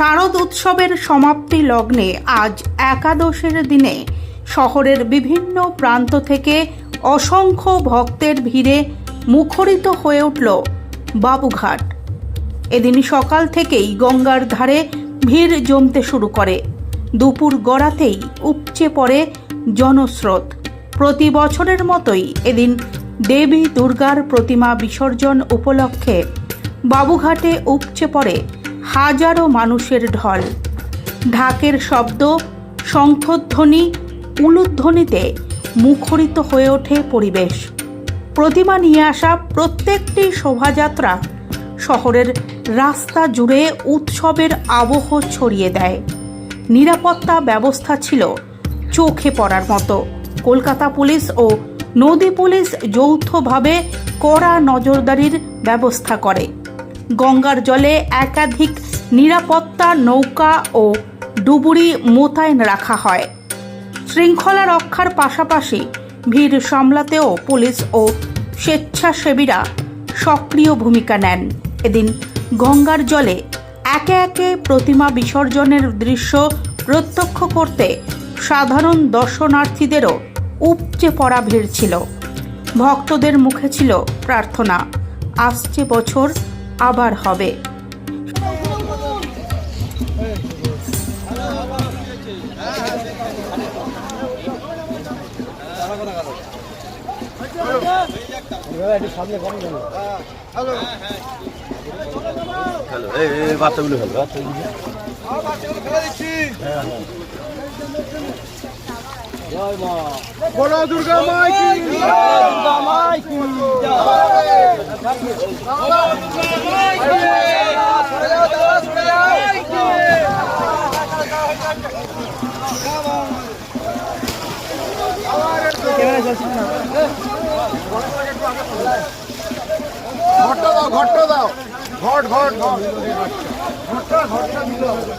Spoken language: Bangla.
শারদ উৎসবের সমাপ্তি লগ্নে আজ একাদশের দিনে শহরের বিভিন্ন প্রান্ত থেকে অসংখ্য ভক্তের ভিড়ে মুখরিত হয়ে উঠল বাবুঘাট। এদিন সকাল থেকেই গঙ্গার ধারে ভিড় জমতে শুরু করে। দুপুর গড়াতেই উপচে পড়ে জনস্রোত। প্রতি বছরের মতোই এদিন দেবী দুর্গার প্রতিমা বিসর্জন উপলক্ষে বাবুঘাটে উপচে পড়ে হাজারো মানুষের ঢল। ঢাকের শব্দ শঙ্খধ্বনি উলুধ্বনিতে মুখরিত হয়ে ওঠে পরিবেশ। প্রতিমা নিয়ে আসা প্রত্যেকটি শোভাযাত্রা শহরের রাস্তা জুড়ে উৎসবের আবহ ছড়িয়ে দেয়। নিরাপত্তা ব্যবস্থা ছিল চোখে পড়ার মতো। কলকাতা পুলিশ ও নদী পুলিশ যৌথভাবে কড়া নজরদারির ব্যবস্থা করে। গঙ্গার জলে একাধিক নিরাপত্তা নৌকা ও ডুবুরি মোতায়েন রাখা হয়। শৃঙ্খলা রক্ষার পাশাপাশি ভিড় সামলাতেও পুলিশ ও স্বেচ্ছাসেবীরা সক্রিয় ভূমিকা নেন। এদিন গঙ্গার জলে একে একে প্রতিমা বিসর্জনের দৃশ্য প্রত্যক্ষ করতে সাধারণ দর্শনার্থীদেরও উপচে পড়া ভিড় ছিল। ভক্তদের মুখে ছিল প্রার্থনা। আসছে বছর আবার হবে। বাচ্চাগুলো হ্যালো বাচ্চাগুলো বলো দুর্গা মাই কি দুর্গা মাই কি ঘটটা দাও ঘটটা দাও। ঘট ঘট ঘট। ঘটটা ঘটটা হবে